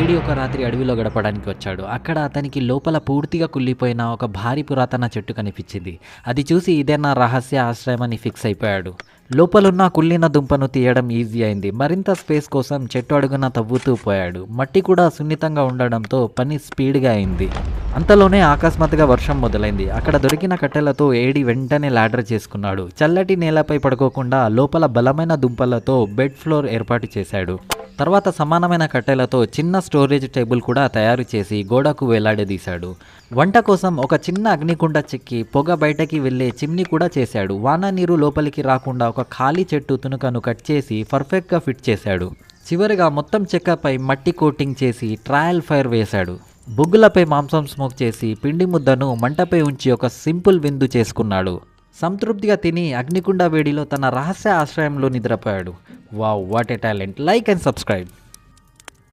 AD ఒక రాత్రి అడవిలో గడపడానికి వచ్చాడు. అక్కడ అతనికి లోపల పూర్తిగా కుళ్ళిపోయిన ఒక భారీ పురాతన చెట్టు కనిపించింది. అది చూసి ఇదే నా రహస్య ఆశ్రయం అని ఫిక్స్ అయిపోయాడు. లోపలున్న కుళ్ళిన దుంపను తీయడం ఈజీ అయింది. మరింత స్పేస్ కోసం చెట్టు అడుగున తవ్వుతూ పోయాడు. మట్టి కూడా సున్నితంగా ఉండడంతో పని స్పీడ్గా అయింది. అంతలోనే అకస్మాత్తుగా వర్షం మొదలైంది. అక్కడ దొరికిన కట్టెలతో ఏడి వెంటనే లాడర్ చేసుకున్నాడు. చల్లటి నేలపై పడుకోకుండా లోపల బలమైన దుంపలతో బెడ్ ఫ్లోర్ ఏర్పాటు చేశాడు. తర్వాత సమానమైన కట్టెలతో చిన్న స్టోరేజ్ టేబుల్ కూడా తయారు చేసి గోడకు వేలాడదీశాడు. వంట కోసం ఒక చిన్న అగ్నికుండ చెక్కి పొగ బయటకి వెళ్ళే చిమ్ని కూడా చేశాడు. వాన నీరు లోపలికి రాకుండా ఒక ఖాళీ చెట్టు తునుకను కట్ చేసి పర్ఫెక్ట్గా ఫిట్ చేశాడు. చివరిగా మొత్తం చెక్కపై మట్టి కోటింగ్ చేసి ట్రయల్ ఫైర్ వేశాడు. బొగ్గులపై మాంసం స్మోక్ చేసి పిండి ముద్దను మంటపై ఉంచి ఒక సింపుల్ విందు చేసుకున్నాడు. సంతృప్తిగా తిని అగ్నికుండ వేడిలో తన రహస్య ఆశ్రయంలో నిద్రపోయాడు. Wow what a talent like and subscribe